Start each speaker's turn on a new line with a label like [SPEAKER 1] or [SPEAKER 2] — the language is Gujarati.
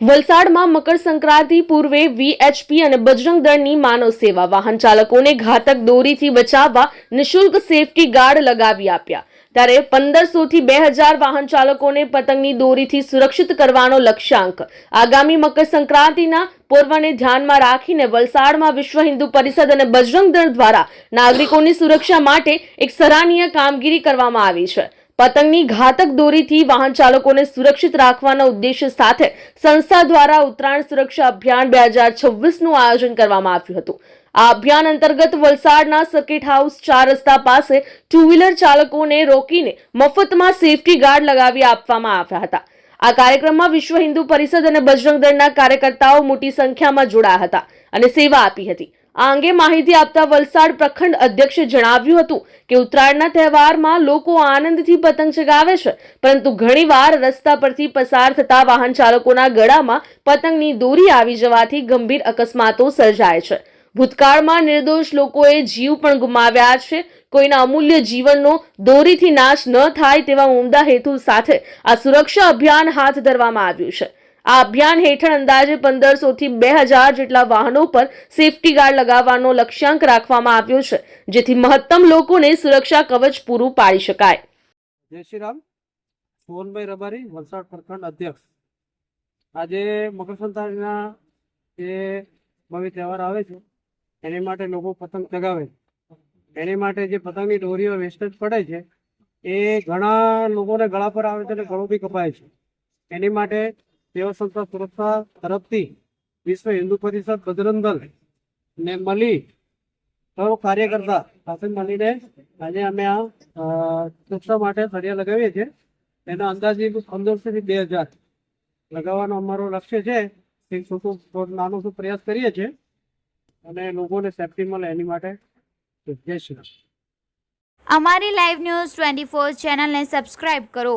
[SPEAKER 1] વલસાડમાં મકર સંક્રાંતિ પૂર્વે વીએચપી અને બજરંગ દળની માનવ સેવા. વાહન ચાલકોને ઘાતક દોરીથી બચાવવા નિશુલ્ક સેફટી ગાર્ડ લગાવી આપ્યા. ત્યારે પંદરસો થી બે હજાર વાહન ચાલકોને પતંગની દોરીથી સુરક્ષિત કરવાનો લક્ષ્યાંક. આગામી મકર સંક્રાંતિના પર્વને ધ્યાનમાં રાખીને વલસાડમાં વિશ્વ હિન્દુ પરિષદ અને બજરંગ દળ દ્વારા નાગરિકોની સુરક્ષા માટે એક સરાહનીય કામગીરી કરવામાં આવી છે. પતંગની ઘાતક દોરીથી વાહન ચાલકોને સુરક્ષિત રાખવાના ઉદ્દેશ્ય સાથે સંસ્થા દ્વારા ઉત્તરાયણ સુરક્ષા અભિયાન બે હજાર છવ્વીસનું આયોજન કરવામાં આવ્યું હતું. આ અભિયાન અંતર્ગત વલસાડના સર્કિટ હાઉસ ચાર રસ્તા પાસે ટુ વ્હીલર ચાલકોને રોકીને મફતમાં સેફટી ગાર્ડ લગાવી આપવામાં આવ્યા હતા. આ કાર્યક્રમમાં વિશ્વ હિન્દુ પરિષદ અને બજરંગ દળના કાર્યકર્તાઓ મોટી સંખ્યામાં જોડાયા હતા અને સેવા આપી હતી. આ અંગે માહિતી આપતા વલસાડ પ્રખંડ અધ્યક્ષે જણાવ્યું હતું કે ઉત્તરાયણના તહેવારમાં લોકો આનંદથી પતંગ ચગાવે છે, પરંતુ ઘણીવાર રસ્તા પરથી પસાર થતા વાહન ચાલકોના ગળામાં પતંગની દોરી આવી જવાથી ગંભીર અકસ્માતો સર્જાય છે. ભૂતકાળમાં નિર્દોષ લોકોએ જીવ પણ ગુમાવ્યા છે. કોઈના અમૂલ્ય જીવનનો દોરીથી નાશ ન થાય તેવા ઉમદા હેતુ સાથે આ સુરક્ષા અભિયાન હાથ ધરવામાં આવ્યું છે. આ અભિયાન હેઠળ અંદાજે પંદરસો થી બે હજાર જેટલા વાહનો પર સેફટી ગાર્ડ લગાવવાનો લક્ષ્યાંક રાખવામાં આવ્યો છે, જેથી મહત્તમ લોકોને સુરક્ષા કવચ પૂરું પાડી શકાય.
[SPEAKER 2] જય શ્રી રામ. મોહનભાઈ રબારી, વલસાડ પ્રખંડ અધ્યક્ષ. આજે મકર સંક્રાંતિના જે ભવ્ય તહેવાર આવે છે, એની માટે લોકો પતંગ ચગાવે છે. એની માટે જે પતંગની દોરીઓ વેસ્ટેજ પડે છે, એ ઘણા લોકોને ગળા પર આવે છે અને ઘણો બી કપાય છે. એની માટે સેવા સંસ્થા સુરક્ષા તરફથી વિશ્વ હિન્દુ પરિષદ બજરંગ દળ ને મળી. સૌ કાર્યકર્તા સાથે મળીને આજે અમે આ સુરક્ષા માટે સળિયા લગાવીએ છીએ. એના અંદાજે પંદરસો થી બે હજાર લગાવવાનો અમારો લક્ષ્ય છે. તે છોટું નાનો શું પ્રયાસ કરીએ છીએ. અને લોકોને સેફટી મળે એની માટે. જય શ્રી
[SPEAKER 3] અમારી લાઈવ ન્યૂઝ ટ્વેન્ટી ફોર ચેનલને સબસ્ક્રાઇબ કરો.